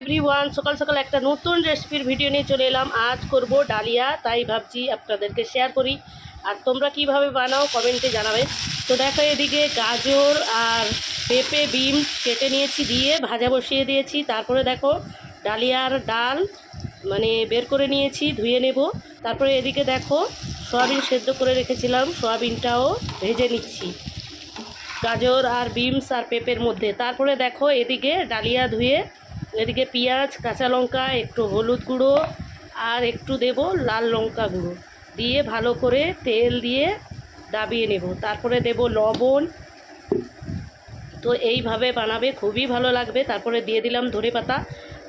Everyone সকাল সকাল একটা নতুন রেসিপির ভিডিও নিয়ে চলে এলাম। আজ করব ডালিয়া, তাই ভাবছি আপনাদেরকে শেয়ার করি। আর তোমরা কীভাবে বানাও কমেন্টে জানাবে। তো দেখো এদিকে গাজর আর পেঁপে বিম কেটে নিয়েছি দিয়ে ভাজা বসিয়ে দিয়েছি। তারপরে দেখো ডালিয়ার ডাল মানে বের করে নিয়েছি, ধুয়ে নেব। তারপরে এদিকে দেখো সয়াবিন সেদ্ধ করে রেখেছিলাম। সয়াবিনটাও ভেজে নিচ্ছি। গাজর আর বিমস আর পেঁপের মধ্যে। তারপরে দেখো এদিকে ডালিয়া ধুয়ে এদিকে পেঁয়াজ, কাঁচা লঙ্কা, একটু হলুদ গুঁড়ো আর একটু দেব লাল লঙ্কা গুঁড়ো। দিয়ে ভালো করে তেল দিয়ে দাবিয়ে নেব। তারপরে দেব লবণ। তো এইভাবে বানাবে, খুবই ভালো লাগবে। তারপরে দিয়ে দিলাম ধনে পাতা।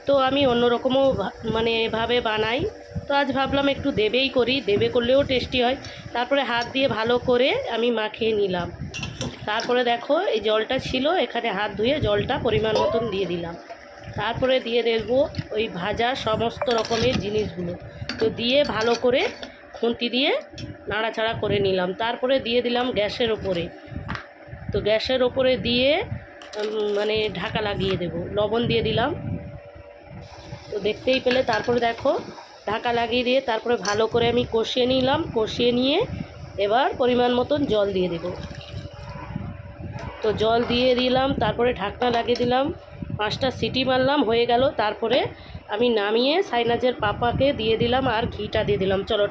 তো আমি অন্যরকমও মানে এভাবে বানাই। তো আজ ভাবলাম একটু দেবেই করি। দেবে করলেও টেস্টি হয়। তারপরে হাত দিয়ে ভালো করে আমি মাখিয়ে নিলাম। তারপরে দেখো, এই জলটা ছিল। এখানে হাত ধুয়ে জলটা পরিমাণ মতন দিয়ে দিলাম। তারপরে দিয়ে দেব ওই ভাজা সমস্ত রকমের জিনিসগুলো। তো দিয়ে ভালো করে খুন্তি দিয়ে নাড়াচাড়া করে নিলাম। তারপরে দিয়ে দিলাম গ্যাসের ওপরে। তো গ্যাসের ওপরে দিয়ে মানে ঢাকা লাগিয়ে দেব। লবণ দিয়ে দিলাম। তো দেখতেই পেলে, তারপরে দেখো ঢাকা লাগিয়ে দিয়ে তারপরে ভালো করে আমি কষিয়ে নিলাম। কষিয়ে নিয়ে এবার পরিমাণ মতন জল দিয়ে দেব। তো জল দিয়ে দিলাম, তারপরে ঢাকনা লাগিয়ে দিলাম। পাঁচটা সিটি মারলাম, হয়ে গেল। তারপরে আমি নামিয়ে সাইনাজের পাপাকে দিয়ে দিলাম আর ঘিটা দিয়ে দিলাম। চলো